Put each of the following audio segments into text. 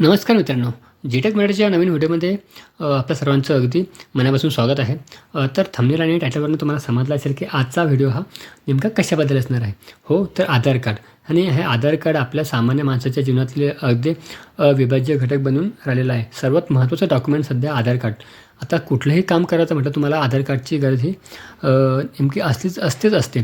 नमस्कार मित्रांनो. जीटेक मराठीच्या नवीन व्हिडिओमध्ये आपल्या सर्वांचं अगदी मनापासून स्वागत आहे. तर थंबनेल आणि टायटलवरून तुम्हाला समजलं असेल की आजचा व्हिडिओ हा नेमका कशाबद्दल असणार आहे? हो तर आधार कार्ड. आणि हे आधार कार्ड आपल्या सामान्य माणसाच्या जीवनातले अगदी अविभाज्य घटक बनून राहिलेला आहे. सर्वात महत्त्वाचं डॉक्युमेंट सध्या आधार कार्ड. आता कुठलंही काम करायचं म्हटलं तुम्हाला आधार कार्डची गरज ही नेमकी असलीच असतेच असते.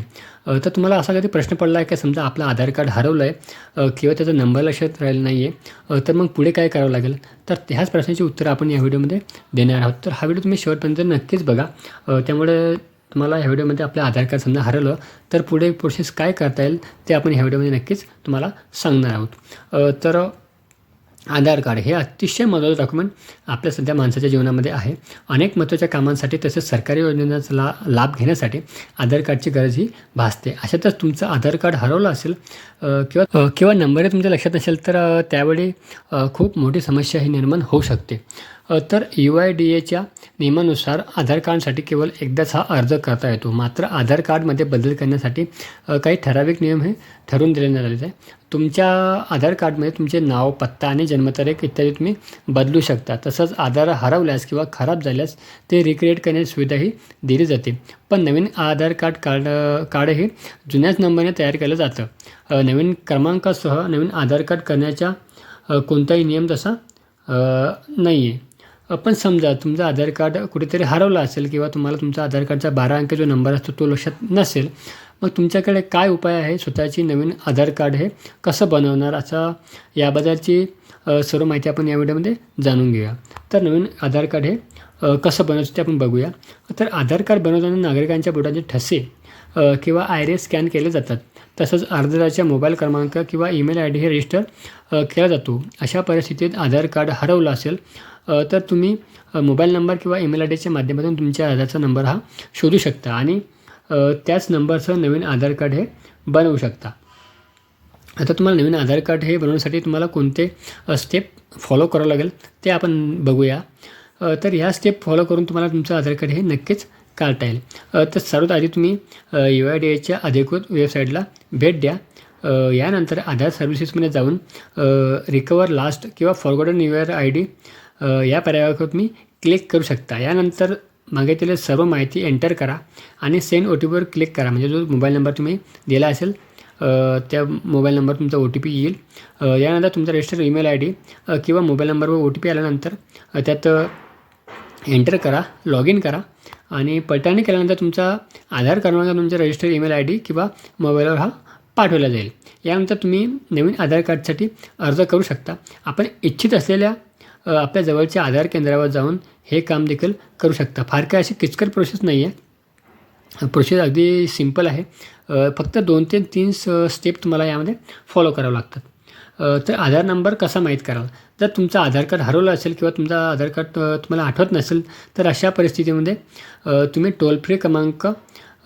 तर तुम्हाला असा कधी प्रश्न पडला आहे की समजा आपलं आधार कार्ड हरवलं आहे किंवा त्याचा नंबर लक्षात राहिला नाही आहे तर मग पुढे काय करावं लागेल? तर ह्याच प्रश्नाची उत्तरं आपण या व्हिडिओमध्ये देणार आहोत. तर हा व्हिडिओ तुम्ही शेवटपर्यंत नक्कीच बघा. त्यामुळे तुम्हाला ह्या व्हिडिओमध्ये आपलं आधार कार्ड समजा हरवलं तर पुढे प्रोसेस काय करता येईल ते आपण ह्या व्हिडिओमध्ये नक्कीच तुम्हाला सांगणार आहोत. तर आधार कार्ड हे अतिशय महत्त्वाचं डॉक्युमेंट आपल्या सध्या माणसाच्या जीवनामध्ये आहे. अनेक महत्त्वाच्या कामांसाठी तसेच सरकारी योजनेचा ला लाभ घेण्यासाठी आधार कार्डची गरज ही भासते. अशातच तुमचं आधार कार्ड हरवलं असेल किंवा किंवा नंबरही तुमच्या लक्षात नसेल तर त्यावेळी खूप मोठी समस्या ही निर्माण होऊ शकते. तर यू आय डी एच्या नियमानुसार आधार कार्डसाठी केवळ एकदाच हा अर्ज करता येतो. मात्र आधार कार्डमध्ये बदल करण्यासाठी काही ठराविक नियम हे ठरवून दिले झालेले आहे तुमच्या आधार कार्डमध्ये तुमचे नाव पत्ता आणि जन्मतारीख इत्यादी तुम्ही बदलू शकता. तसंच आधार हरवल्यास किंवा खराब झाल्यास ते रिक्रिएट करण्याची सुविधाही दिली जाते. पण नवीन आधार कार्ड कार्ड कार्ड हे जुन्याच नंबरने तयार केलं जातं. नवीन क्रमांकासह नवीन आधार कार्ड करण्याचा कोणताही नियम तसा नाही आहे पण समजा तुमचं आधार कार्ड कुठेतरी हरवलं असेल किंवा तुम्हाला तुमचा आधार कार्डचा बारा अंक जो नंबर असतो तो लक्षात नसेल मग तुमच्याकडे काय उपाय आहे? स्वतःची नवीन आधार कार्ड हे कसं बनवणार? असा याबद्दलची सर्व माहिती आपण या व्हिडिओमध्ये जाणून घेऊया. तर नवीन आधार कार्ड हे कसं बनवायचं ते आपण बघूया. तर आधार कार्ड बनवताना नागरिकांच्या बोटांचे ठसे किंवा आयरे स्कॅन केले जातात. तसंच अर्जदाराच्या मोबाईल क्रमांक किंवा ईमेल आय डी हे रजिस्टर केला जातो. अशा परिस्थितीत आधार कार्ड हरवलं असेल तर तुम्ही मोबाईल नंबर किंवा ईमेल आय डीच्या माध्यमातून तुमच्या आधारचा नंबर हा शोधू शकता आणि त्याच नंबरसह नवीन आधार कार्ड हे बनवू शकता. आता तुम्हाला नवीन आधार कार्ड हे बनवण्यासाठी तुम्हाला कोणते स्टेप फॉलो करावं लागेल ते आपण बघूया. तर ह्या स्टेप फॉलो करून तुम्हाला तुमचं आधार कार्ड हे नक्कीच काढता येईल. तर सर्वात आधी तुम्ही यू आय डी एच्या अधिकृत वेबसाईटला भेट द्या. यानंतर आधार सर्व्हिसेसमध्ये जाऊन रिकवर लास्ट किंवा forgotten U R I D या पर्यायावर तुम्ही क्लिक करू शकता. यानंतर मागितलेली सर्व माहिती एंटर करा आणि सेंड ओ टी पीवर क्लिक करा. म्हणजे जो मोबाईल नंबर तुम्ही दिला असेल त्या मोबाईल नंबर तुमचा ओ टी पी येईल. यानंतर तुमचा रजिस्टर ईमेल आय डी किंवा मोबाईल नंबरवर ओ टी पी आल्यानंतर त्यात एंटर करा लॉग इन करा आणि पडताळणी केल्यानंतर तुमचा आधार क्रमांक तुमचा रजिस्टर ईमेल आय डी किंवा मोबाईलवर हा पाठवला जाईल. यानंतर तुम्ही नवीन आधार कार्डसाठी अर्ज करू शकता. आपण इच्छित असलेल्या आपल्या जवळच्या आधार केंद्रावर जाऊन हे काम देखील करू शकता. फार काय अशी किचकट प्रोसेस नाही आहे. प्रोसेस अगदी सिंपल आहे. फक्त दोन ते तीन स स्टेप तुम्हाला यामध्ये फॉलो करावं लागतात. तर आधार नंबर कसा माहीत करावा? जर तुमचा आधार कार्ड हरवलं असेल किंवा तुमचा आधार कार्ड तुम्हाला आठवत नसेल तर अशा परिस्थितीमध्ये तुम्ही टोल फ्री क्रमांक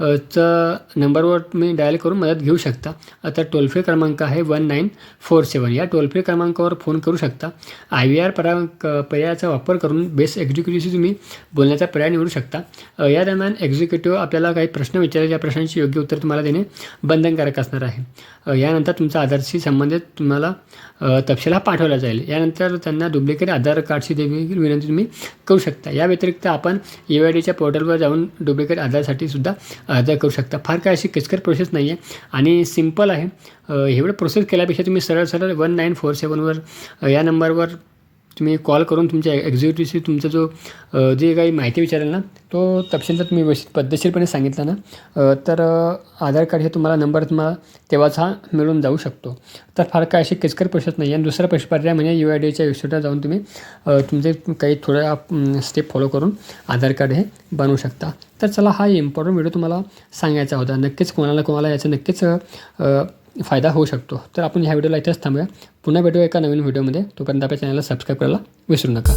चा नंबरवर तुम्ही डायल करून मदत घेऊ शकता. आता टोल फ्री क्रमांक आहे वन नाईन फोर सेवन या टोल फ्री क्रमांकावर फोन करू शकता. आय व्ही आर परा क- पर्यायाचा वापर करून बेस्ट एक्झिक्युटिव्हशी तुम्ही बोलण्याचा पर्याय निवडू शकता. या दरम्यान एक्झिक्युटिव्ह आपल्याला काही प्रश्न विचारले या प्रश्नांची योग्य उत्तर तुम्हाला देणे बंधनकारक असणार आहे. यानंतर तुमचा आधारशी संबंधित तुम्हाला अ, तपशील हा पाठवला जाईल. यानंतर त्यांना डुप्लिकेट आधार कार्डची देखील विनंती तुम्ही करू शकता. या व्यतिरिक्त आपण ई आय डीच्या पोर्टलवर जाऊन डुप्लिकेट आधारसाठी सुद्धा अर्ज करू शकता. फार काय अशी किचकट प्रोसेस नाही आहे आणि सिंपल आहे. एवढं प्रोसेस केल्यापेक्षा तुम्ही सरळ सरळ वन नाईन फोर सेवनवर या नंबरवर तुम्ही कॉल करून तुमच्या एक्झिक्युटिव्हशी तुमचा जो जे काही माहिती विचारेल ना तो तपशील तर तुम्ही व्यवस्थित पद्धतशीरपणे सांगितला ना तर आधार कार्ड हे तुम्हाला नंबर तुम्हाला तेव्हाच हा मिळून जाऊ शकतो. तर फार काय अशी किचकट प्रोसेस नाही आणि दुसरा प्रश्न पर्याय म्हणजे यू आय डीच्या वेबसाईटला जाऊन तुम्ही तुमचे काही थोड्या स्टेप फॉलो करून आधार कार्ड हे बनवू शकता. तर चला हा इम्पॉर्टंट व्हिडिओ तुम्हाला सांगायचा होता. नक्कीच कोणाला कोणाला याचं नक्कीच फायदा होऊ शकतो. तर आपण ह्या व्हिडिओला इथेच थांबूया. पुन्हा भेटूया एका नवीन व्हिडिओमध्ये. तोपर्यंत आपल्या चॅनलला सबस्क्राईब करायला विसरू नका.